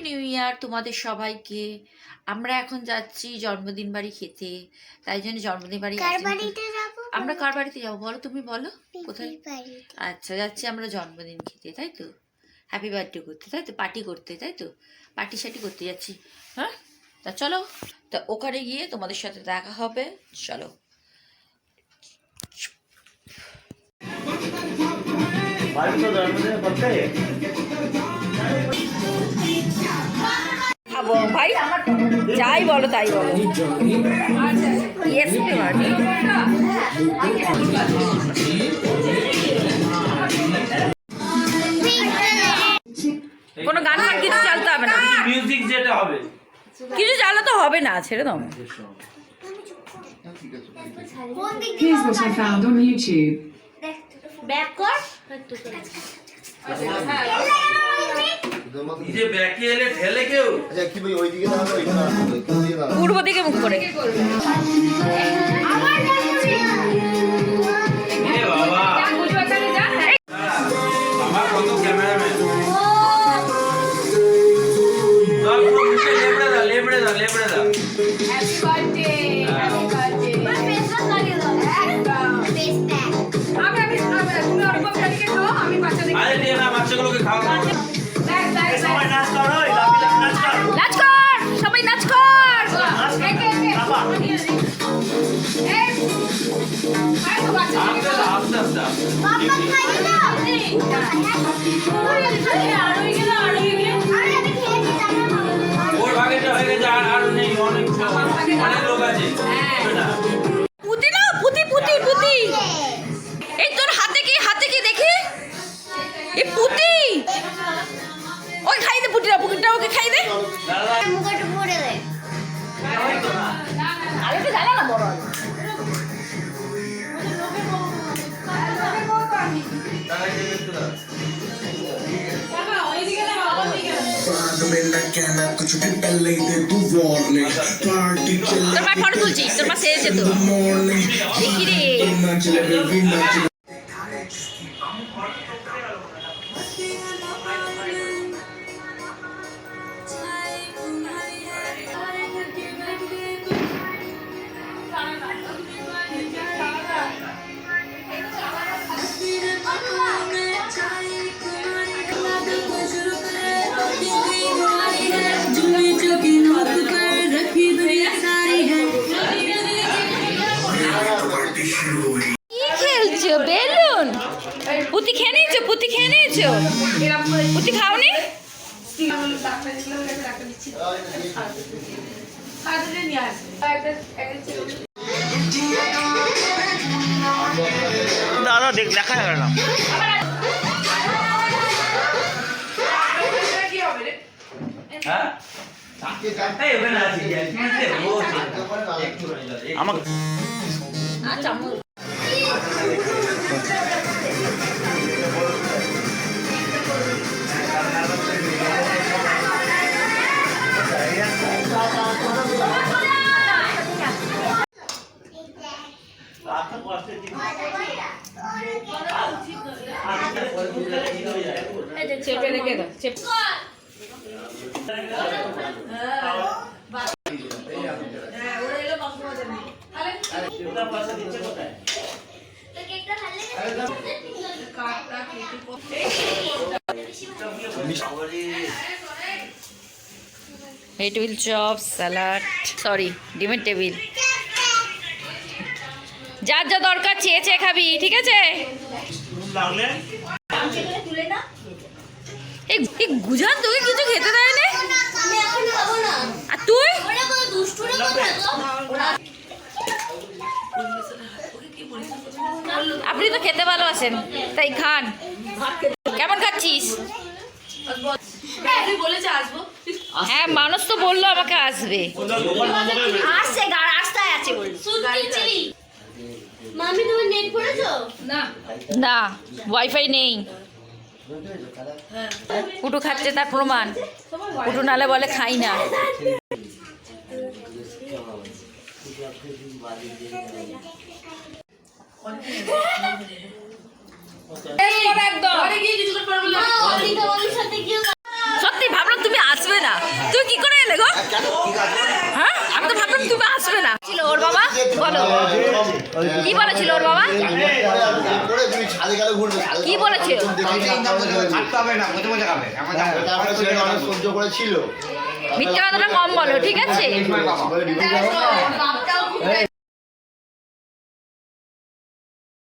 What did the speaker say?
New year তোমাদের সবাইকে। আমরা এখন যাচ্ছি জন্মদিন বাড়ি খেতে। তাই জন্য জন্মদিন বাড়ি কার বাড়িতে যাব আমরা কার বাড়িতে যাব বলো? তুমি বলো? কোথায়? আচ্ছা যাচ্ছি আমরা জন্মদিন খেতে তাই তো? হ্যাপি বার্থডে করতে তাই তো? পার্টি করতে তাই তো? পার্টি সার্টি করতে যাচ্ছি। হ্যাঁ? তা চলো। তা ওখানে গিয়ে তোমাদের সাথে দেখা হবে। চলো। খাব ভাই যাই বলো তাই বলো। ইয়েস কোনো গান ফান কিছু চালতে হবে না? মিউজিক যেটা হবে। কিছু চালাতে হবে না ছেড়ে দাও। Found on YouTube. ব্যাক কর। নিজে ব্যাকে এলে ঠেলে কেউ? আচ্ছা কি ভাই ওইদিকে দাঁড়াবো এখানে দাঁড়াবো কোন দিকে দাঁড়াবো পূর্ব দিকে মুখ করে। খাইয়ে দাও আরে আমি খেয়ে कुछ भी पहले ही दे तू वार्निंग पार्टी चल তোর মা ফটো তুলছিস তোর মা সেরেছে তো मॉर्निंग দেখি রে কি খেলছো? বেলুন? পুতি খেয়ে নিয়েছো? পুতি খেয়ে নিয়েছো? পুতি খাওনি? দাদা দেখ দেখা গেল। না হ্যাঁ? এই ওখানে আছি আমাকে চেপে রেখে দাও চেপে। এই টেবিল চপ স্যালাড সরি ডিমের টেবিল যার যা দরকার চেয়ে চেয়ে খাবি, ঠিক আছে? এই গুজান, তোকে কিছু খেতে দেয় না আর তুই? আপনি তো খেতে ভালোবাসেন, তাই খান। কেমন খাচ্ছিস? হ্যাঁ মানুষ তো বলল আমাকে আসবে। আসছে রাস্তায় আছে মামি তুমি নেট পড়েছো? না। ওয়াইফাই নেই। পুটু খাচ্ছে তার প্রমাণ। পুটু নালে বলে খাই না। একদম তুই কি করে এলে গো? হ্যাঁ? আমি তো ভাবলাম তুমি আসবে না। ছিল ওর বাবা? বলো। কি বলেছিল ওর বাবা? কি বলেছে? মিথ্যা কথাটা কম বলো ঠিক আছে? না।